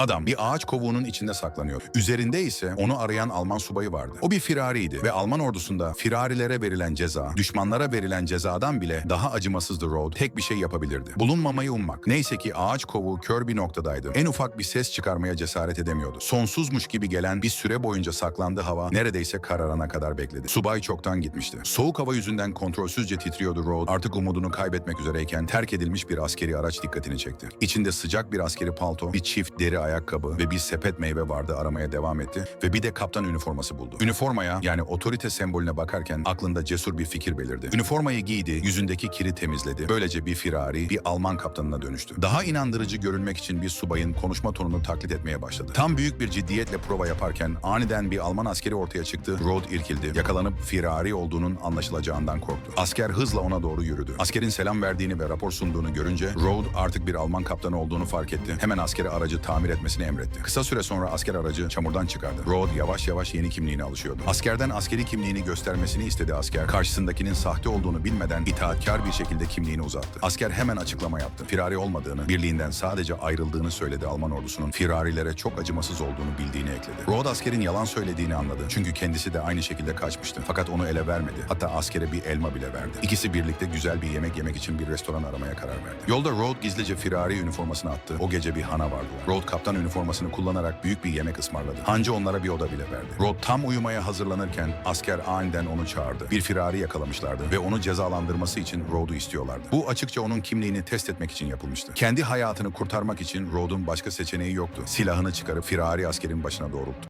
Adam bir ağaç kovuğunun içinde saklanıyor. Üzerinde ise onu arayan Alman subayı vardı. O bir firariydi ve Alman ordusunda firarilere verilen ceza, düşmanlara verilen cezadan bile daha acımasızdı Rhodes. Tek bir şey yapabilirdi. Bulunmamayı ummak. Neyse ki ağaç kovuğu kör bir noktadaydı. En ufak bir ses çıkarmaya cesaret edemiyordu. Sonsuzmuş gibi gelen bir süre boyunca saklandığı hava neredeyse kararana kadar bekledi. Subay çoktan gitmişti. Soğuk hava yüzünden kontrolsüzce titriyordu Rhodes. Artık umudunu kaybetmek üzereyken terk edilmiş bir askeri araç dikkatini çekti. İçinde sıcak bir askeri palto, bir çift deri ayakkabı ve bir sepet meyve vardı aramaya devam etti ve bir de kaptan üniforması buldu. Üniformaya yani otorite sembolüne bakarken aklında cesur bir fikir belirdi. Üniformayı giydi, yüzündeki kiri temizledi. Böylece bir firari, bir Alman kaptanına dönüştü. Daha inandırıcı görünmek için bir subayın konuşma tonunu taklit etmeye başladı. Tam büyük bir ciddiyetle prova yaparken aniden bir Alman askeri ortaya çıktı. Rod irkildi. Yakalanıp firari olduğunun anlaşılacağından korktu. Asker hızla ona doğru yürüdü. Askerin selam verdiğini ve rapor sunduğunu görünce Rod artık bir Alman kaptanı olduğunu fark etti. Hemen askere aracı tamir etmesini emretti. Kısa süre sonra asker aracı çamurdan çıkardı. Rod yavaş yavaş yeni kimliğine alışıyordu. Askerden askeri kimliğini göstermesini istedi asker. Karşısındakinin sahte olduğunu bilmeden itaatkar bir şekilde kimliğini uzattı. Asker hemen açıklama yaptı. Firari olmadığını, birliğinden sadece ayrıldığını söyledi Alman ordusunun. Firarilere çok acımasız olduğunu bildiğini ekledi. Rod askerin yalan söylediğini anladı. Çünkü kendisi de aynı şekilde kaçmıştı. Fakat onu ele vermedi. Hatta askere bir elma bile verdi. İkisi birlikte güzel bir yemek yemek için bir restoran aramaya karar verdi. Yolda Rod gizlice firari üniformasını attı. O gece bir hana vardılar. Rod kaptan üniformasını kullanarak büyük bir yemek ısmarladı. Hancı onlara bir oda bile verdi. Rod tam uyumaya hazırlanırken asker aniden onu çağırdı. Bir firari yakalamışlardı ve onu cezalandırması için Rod'u istiyorlardı. Bu açıkça onun kimliğini test etmek için yapılmıştı. Kendi hayatını kurtarmak için Rod'un başka seçeneği yoktu. Silahını çıkarıp firari askerin başına doğrulttu.